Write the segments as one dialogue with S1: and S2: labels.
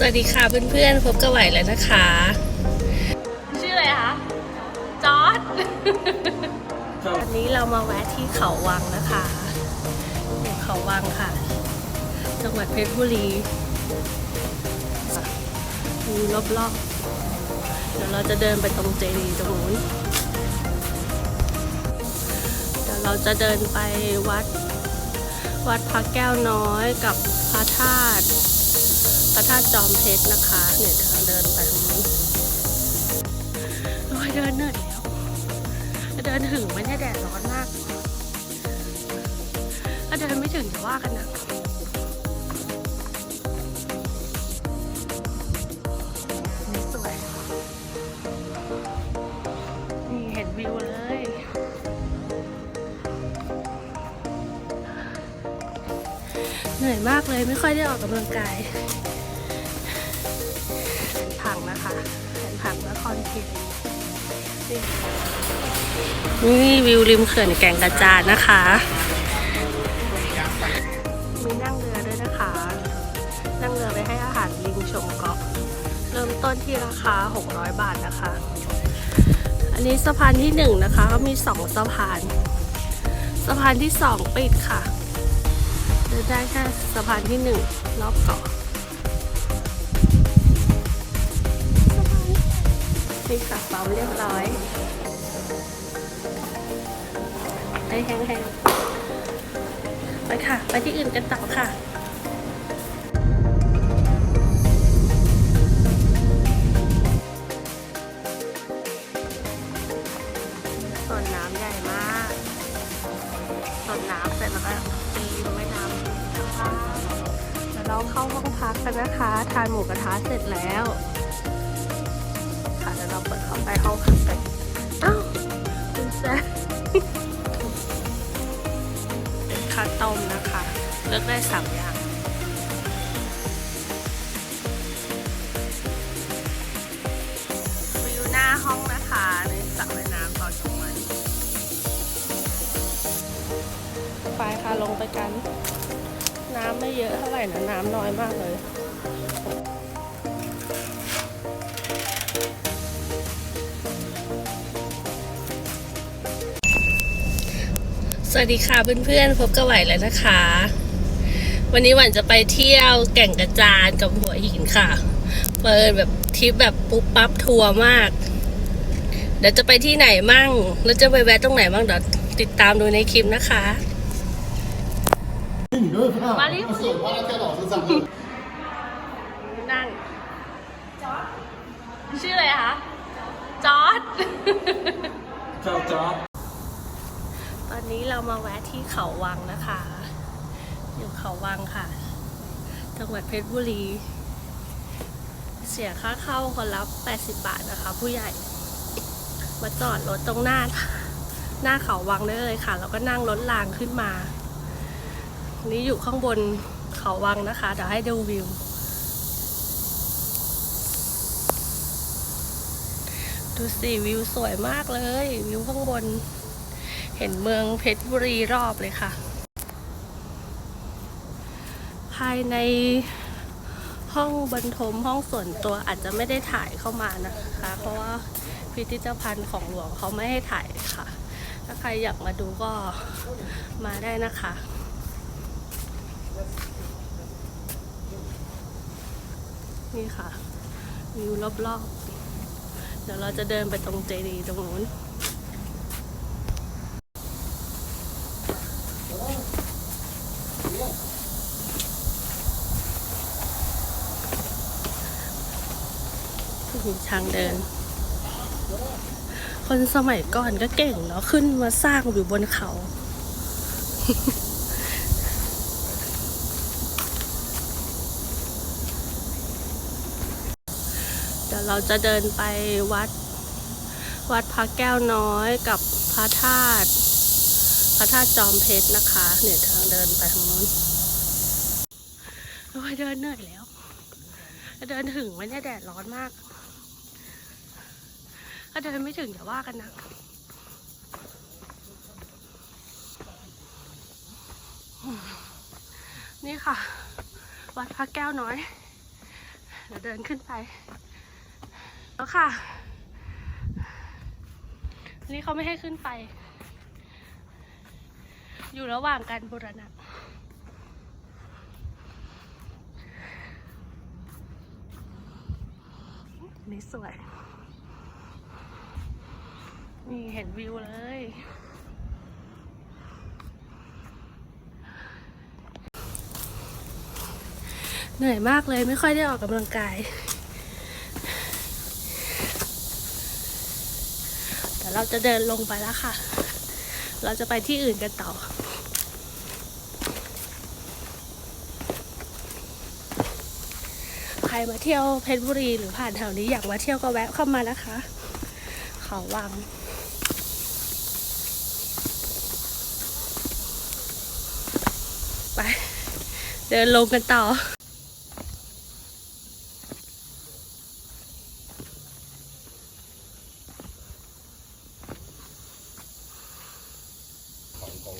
S1: สวัสดีค่ะเพื่อนๆพบกับไหวแล้วนะคะ ชื่ออะไรคะจอร์ดวันนี้เรามาแวะที่เขาวังนะคะอยู่เขาวังค่ะ จังหวัดเพชรบุรีมีรอบๆ เดี๋ยวเราจะเดินไปตรงเจดีย์ตรงนู้นเดี๋ยวเราจะเดินไปวัด วัดพระแก้วน้อยกับพระธาตุพ ระธาตุจอมเพชรนะคะ เนี่ยทางเดินไปทางนู้นโอ้ยเดินเหนื่อยแล้วเดินถึงไมเนี่แดดร้อนมากถ้าเดินไม่ถึงจะว่ากันนะสวยนี่เห็นวิวเลยเหนื่อยมากเลยไม่ค่อยได้ออกกำลังกาย นี่วิวริมเขื่อนแก่งกระจานนะคะ มีนั่งเรือด้วยนะคะ นั่งเรือไปให้อาหารลิงชมเกาะ เริ่มต้นที่ราคา 600 บาทนะคะ อันนี้สะพานที่หนึ่งนะคะก็มีสองสะพาน สะพานที่สองปิดค่ะเดินได้แค่สะพานที่หนึ่งรอบเกาะนี่ค่ะเปาเรียบร้อย ไปแห้งๆ ไปค่ะ ไปที่อื่นกันต่อค่ะส่วนน้ำใหญ่มากส่วนน้ำเสร็จแล้วก็ตีลงแม่น้ำนะคะเดี๋ยวเราเข้าห้องพักกันนะคะ ทานหมูกระทะเสร็จแล้ว ค่ะเดี๋ยวเราเปิดเข้าไปห้องพัก อกได้สามอย่าง วิวหน้าห้องนะคะในสระว่ายน้ำตอนกลางวันไปค่ะลงไปกัน น้ำไม่เยอะเท่าไหร่นะ น้ำน้อยมากเลยสวัสดีค่ะเพื่อนๆพบกับไหวแล้วนะคะ วันนี้หวันจะไปเที่ยวแก่งกระจานกับหัวหินค่ะ เปิดแบบทริปแบบปุ๊บปั๊บทัวร์มาก เดี๋ยวจะไปที่ไหนมั่ง แล้วจะไปแวะตรงไหนบ้างเดี๋ยวติดตามดูในคลิปนะคะ
S2: 你没有看，
S1: 马里
S2: 他手扒在电脑身上。
S1: นั่ง จอร์ดชื่ออะไรคะ จอร์ด
S2: 叫จ๊อบ
S1: ตอนนี้เรามาแวะที่เขาวังนะคะ อยู่เขาวังค่ะ จังหวัดเพชรบุรี เสียค่าเข้าคนละ80 บาทนะคะ ผู้ใหญ่ มาจอดรถตรงหน้า หน้าเขาวังได้เลยค่ะ แล้วก็นั่งรถรางขึ้นมา นี่อยู่ข้างบนเขาวังนะคะ เดี๋ยวให้ดูวิว ดูสิวิวสวยมากเลย วิวข้างบน เห็นเมืองเพชรบุรีรอบเลยค่ะ ภายในห้องบรรทมห้องส่วนตัวอาจจะไม่ได้ถ่ายเข้ามานะคะ เพราะว่าพิพิธภัณฑ์ของหลวงเขาไม่ให้ถ่ายค่ะ ถ้าใครอยากมาดูก็มาได้นะคะนี่ค่ะวิวรอบๆ เดี๋ยวเราจะเดินไปตรงเจดีย์ตรงนู้น มี ทางเดิน คนสมัยก่อนก็เก่งเนาะขึ้นมาสร้างอยู่บนเขา เดี๋ยวเราจะเดินไปวัด วัดพระแก้วน้อยกับพระธาตุพระธาตุจอมเพชรนะคะ เนี่ยทางเดินไปทางนู้นโอ้ยเดินเหนื่อยแล้วเดินถึงไหมเนี่ยแดดร้อนมาก ถ้าเดินไม่ถึงอย่าว่ากันนะนี่ค่ะ วัดพระแก้วน้อย เดี๋ยวเดินขึ้นไป แล้วค่ะ นี่เขาไม่ให้ขึ้นไป อยู่ระหว่างการบูรณะนี่สวย นี่เห็นวิวเลย เหนื่อยมากเลยไม่ค่อยได้ออกกำลังกาย แต่เราจะเดินลงไปแล้วค่ะ เราจะไปที่อื่นกันต่อใครมาเที่ยวเพชรบุรีหรือผ่านแถวนี้อยากมาเที่ยวก็แวะเข้ามานะคะ เขาวัง ไป เดินลงกันต่อ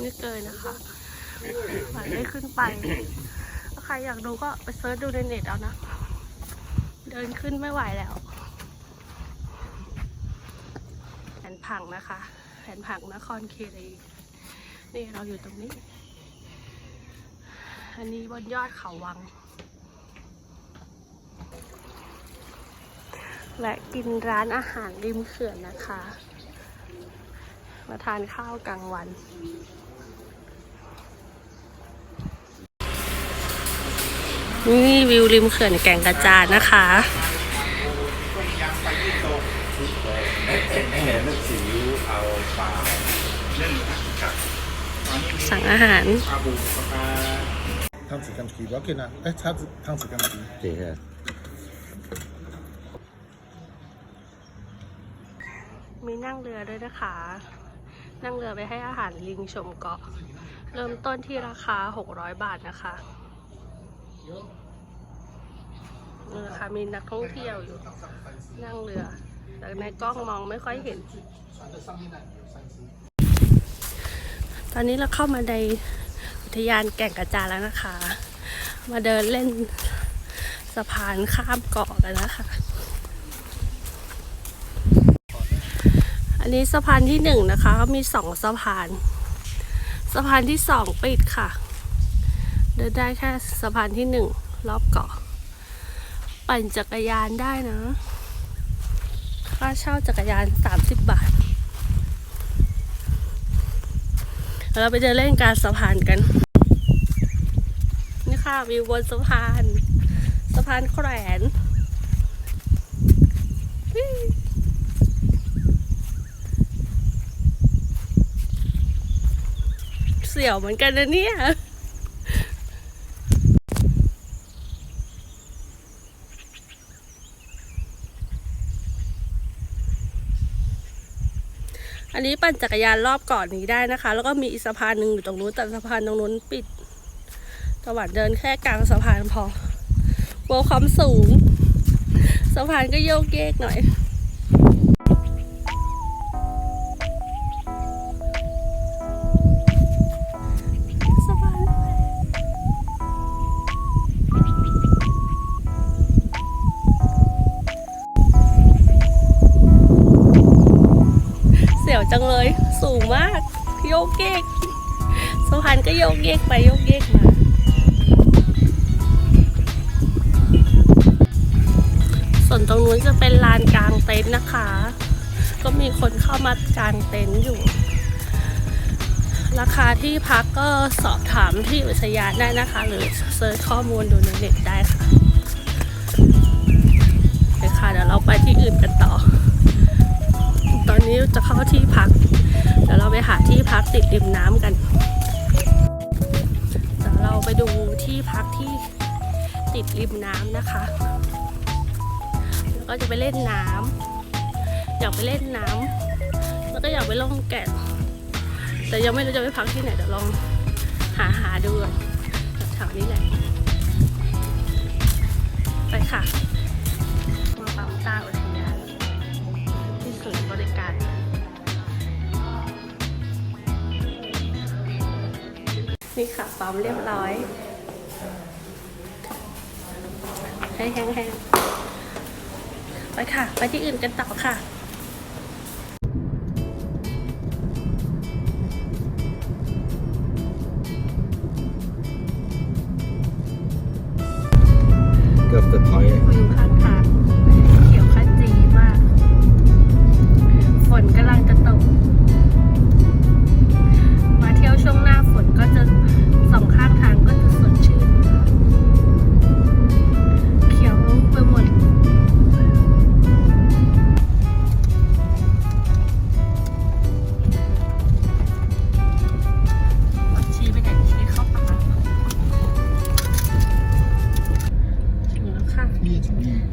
S1: นี่เกินนะคะหมายได้ขึ้นไป ถ้าใครอยากดูก็ไปเซิร์ชดูในเน็ตเอานะ เดินขึ้นไม่ไหวแล้วแผนผังนะคะ แผนผังนครเคีรีนี่เราอยู่ตรงนี้ อันนี้บนยอดเขาวัง และกินร้านอาหารริมเขื่อนนะคะ มาทานข้าวกลางวันนี่วิวริมเขื่อนแก่งกระจานนะคะ
S3: สั่
S1: งอาหาร
S2: 탕수육김치 맞게나 에 차주 탕수육김
S3: 치 예.
S1: มีนั่งเรือด้วยนะคะ นั่งเรือไปให้อาหารลิงชมเกาะ เริ่มต้นที่ราคา 600 บาทนะคะเรือค่ะมีนักท่องเที่ยวอยู่ นั่งเรือ แต่ในกล้องมองไม่ค่อยเห็น ตอนนี้เราเข้ามาใน ทยานแก่งกระจานแล้วนะคะ มาเดินเล่นสะพานข้ามเกาะกันนะคะ อันนี้สะพานที่หนึ่งนะคะก็มีสองสะพาน สะพานที่สองปิดค่ะ เดินได้แค่สะพานที่หนึ่งรอบเกาะ ปั่นจักรยานได้นะ ค่าเช่าจักรยาน 30 บาท เราไปเดินเล่นการสะพานกัน วิวบนสะพาน สะพานแขวนเสียวเหมือนกันนะเนี่ยอันนี้ปั่นจักรยานรอบเกาะนนี้ได้นะคะ แล้วก็มีอีกสะพานหนึ่งอยู่ตรงนู้นแต่สะพานตรงนู้นปิด ตะวันเดินแค่กลางสะพานพอกลัวความสูง สะพานก็โยกเยกหน่อยสะพานเสียวจังเลย สูงมาก โยกเยกสะพานก็โยกเยกไปโยกเยกมา ต็นท์นะคะ ก็มีคนเข้ามากางเต็นท์อยู่ ราคาที่พักก็สอบถามที่อุทยานได้นะคะ หรือเซิร์ชข้อมูลดูในเน็ตได้ค่ะโอเคค่ะเดี๋ยวเราไปที่อื่นกันต่อ ตอนนี้จะเข้าที่พัก เดี๋ยวเราไปหาที่พักติดริมน้ำกันเดี๋ยวเราไปดูที่พักที่ติดริมน้ำนะคะ แล้วก็จะไปเล่นน้ำอยากไปเล่นน้ำแล้วก็อยากไปล่องแก่งแต่ยังไม่รู้จะไปพักที่ไหนเดี๋ยวลองหาหาดูก่อนแถวนี้แหละ ไปค่ะ มาปั๊มตาอุทยานที่ศูนย์บริการนี่ค่ะปั๊มเรียบร้อย ให้แห้งๆ ไปค่ะ ไปที่อื่นกันต่อค่ะ
S2: เกือบจะถอย
S1: วิวข้างทางเขียวขจีมาก ฝนกำลังจะตก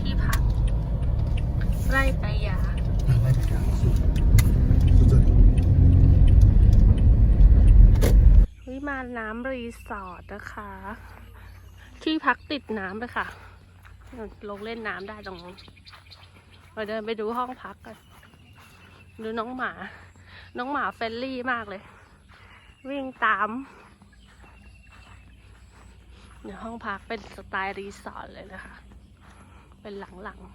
S1: ที่พักไร่ไปยาวิมาน้ำรีสอร์ทนะคะ ที่พักติดน้ำเลยค่ะ ลงเล่นน้ำได้ตรงนี้เราเดินไปดูห้องพักกัน ดูน้องหมา น้องหมาเฟลลี่มากเลย วิ่งตามเดี๋ยวห้องพักเป็นสไตล์รีสอร์ทเลยนะคะ เป็นหลังๆ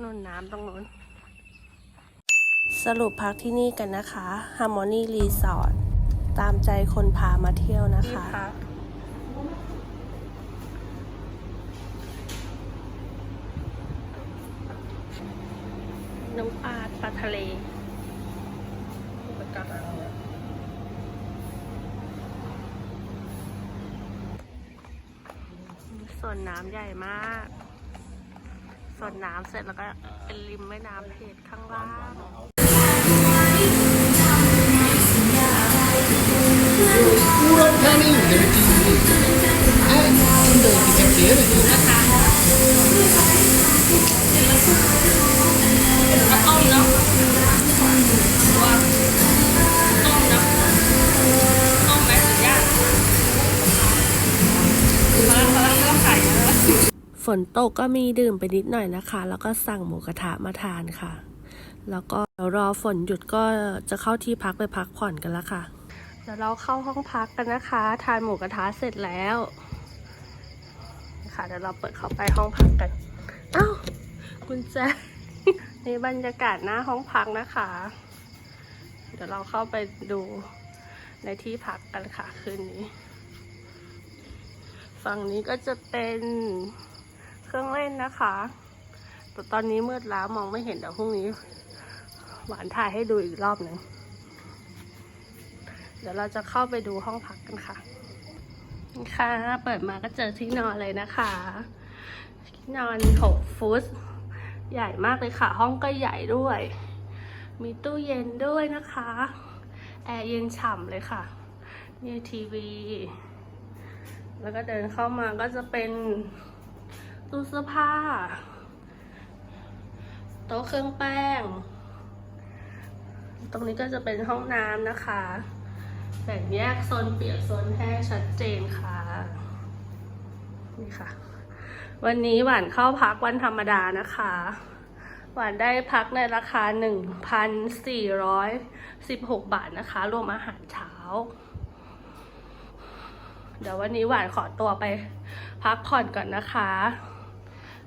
S1: นู่นน้ำตรงนู้น สรุปพักที่นี่กันนะคะ Harmony Resort ตามใจคนพามาเที่ยวนะคะน้องปลาปลาทะเล ส่ วนน้ำใหญ่มากส่วนน้ำเสร็จแล้วก็เป็นริมแม่น้ำเพชรข้างล่างต้มเนาะตัวต้ ฝนตกก็มีดื่มไปนิดหน่อยนะคะ แล้วก็สั่งหมูกระทะมาทานค่ะ แล้วก็เดี๋ยวรอฝนหยุดก็จะเข้าที่พักไปพักผ่อนกันล้วค่ะเดี๋ยวเราเข้าห้องพักกันนะคะ ทานหมูกระทะเสร็จแล้วค่ะเดี๋ยวเราเปิดเข้าไปห้องพักกันอ้าวกุญแจนี่บรรยากาศหน้าห้องพักนะคะ เดี๋ยวเราเข้าไปดูในที่พักกันค่ะคืนนี้ ฝั่งนี้ก็จะเป็น เครื่องเล่นนะคะแต่ตอนนี้มืดแล้วมองไม่เห็นเดี๋ยวพรุ่งนี้ หวานถ่ายให้ดูอีกรอบหนึ่งเดี๋ยวเราจะเข้าไปดูห้องพักกันค่ะนี่ค่ะ เปิดมาก็เจอที่นอนเลยนะคะที่นอนหกฟุต ใหญ่มากเลยค่ะ ห้องก็ใหญ่ด้วย มีตู้เย็นด้วยนะคะ แอร์เย็นฉ่ำเลยค่ะ มีทีวี แล้วก็เดินเข้ามาก็จะเป็น ตู้เสื้อผ้า โต๊ะเครื่องแป้ง ตรงนี้ก็จะเป็นห้องน้ำนะคะ แบ่งแยกโซนเปียกโซนแห้งชัดเจนค่ะ นี่ค่ะ วันนี้หวานเข้าพักวันธรรมดานะคะ หวานได้พักในราคา 1,416 บาทนะคะ รวมอาหารเช้าเดี๋ยววันนี้หวานขอตัวไปพักผ่อนก่อนนะคะ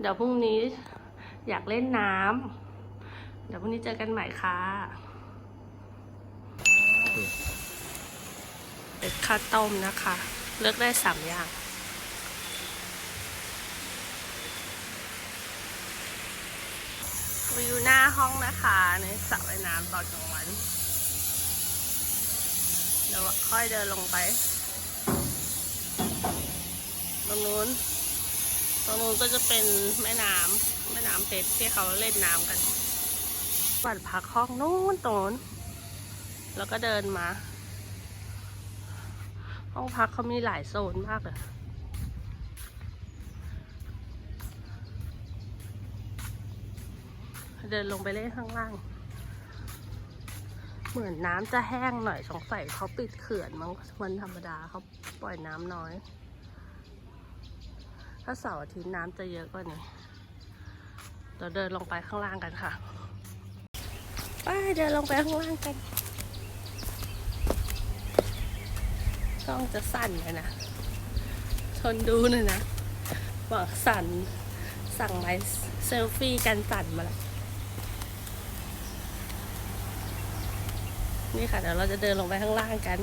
S1: เดี๋ยวพรุ่งนี้อยากเล่นน้ำ เดี๋ยวพรุ่งนี้เจอกันใหม่ค่ะเป็นข้าวต้มนะคะ เลือกได้สามอย่างวิวหน้าห้องนะคะในสระว่ายน้ำตอนกลางวันเดี๋ยวค่อยเดินลงไปตรงนู้น ตรงนู้นก็จะเป็นแม่น้ำแม่น้ำเพชรที่เขาเล่นน้ำกันบัดพักห้องนู้นตรงนู้นแล้วก็เดินมา ห้องพักเขามีหลายโซนมากเลยเดินลงไปเล่นข้างล่าง เหมือนน้ำจะแห้งหน่อยสงสัยเขาปิดเขื่อนมั้งวันธรรมดาเขาปล่อยน้ำน้อย ถ้าเสาร์อาทิตย์น้ำจะเยอะกว่านี้เดี๋ยวเดินลงไปข้างล่างกันค่ะ ไปเดินลงไปข้างล่างกันกล้องจะสั่นเลยนะ ทนดูหน่อยนะ หวังสั่น สั่งไม้เซลฟี่กันสั่นมาแล้วนี่ค่ะเดี๋ยวเราจะเดินลงไปข้างล่างกัน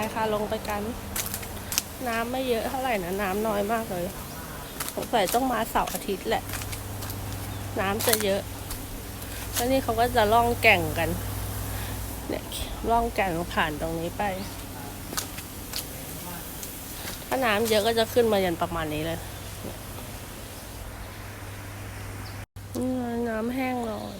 S1: ไปค่ะลงไปกัน น้ำไม่เยอะเท่าไหร่นะ น้ำน้อยมากเลยสงสัยต้องมาเสาร์อาทิตย์แหละ น้ำจะเยอะแล้วนี่เขาก็จะล่องแก่งกัน เนี่ยล่องแก่งผ่านตรงนี้ไป ถ้าน้ำเยอะก็จะขึ้นมายันประมาณนี้เลยน้ำแห้งเลย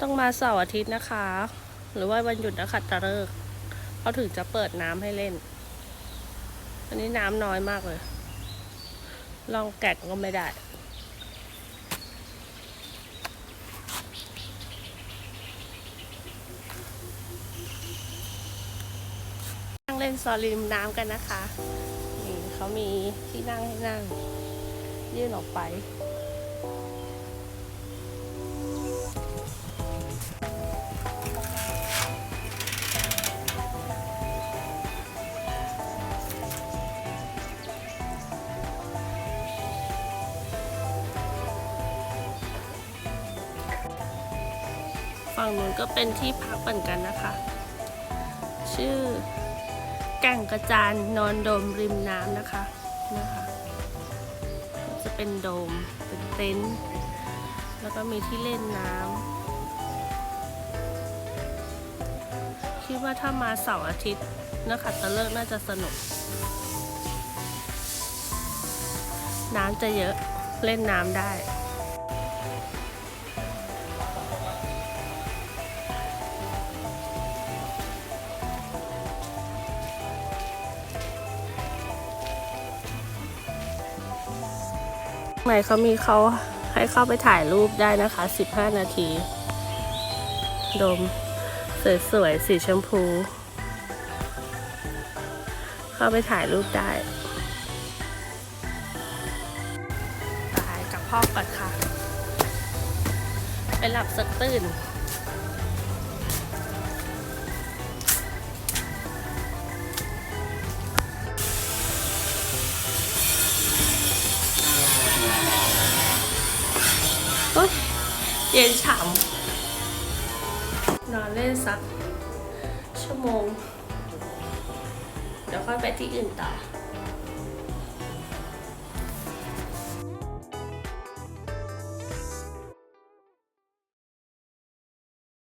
S1: ต้องมาเสาร์อาทิตย์นะคะ หรือว่าวันหยุดนะคะตะเลิก เขาถึงจะเปิดน้ำให้เล่น อันนี้น้ำน้อยมากเลย ลองแกะก็ไม่ได้นั่งเล่นซอริมน้ำกันนะคะ นี่เขามีที่นั่งให้นั่ง ยื่นออกไป ฝั่งนู้นก็เป็นที่พักเหมือนกันนะคะ ชื่อแก่งกระจานนอนโดมริมน้ำนะคะนะคะ จะเป็นโดมเป็นเต็นท์แล้วก็มีที่เล่นน้ำคิดว่าถ้ามาเสาร์อาทิตย์นะคะตะเลิกน่าจะสนุก น้ำจะเยอะเล่นน้ำได้ ในเขามีเขาให้เข้าไปถ่ายรูปได้นะคะ 15 นาที ดม สวยๆ สีชมพู เข้าไปถ่ายรูปได้ไปกับพ่อก่อนค่ะ ไปหลับสักตื่น เย็นฉ่ำนอนเล่นสักชั่วโมง เดี๋ยวค่อยไปที่อื่นต่อ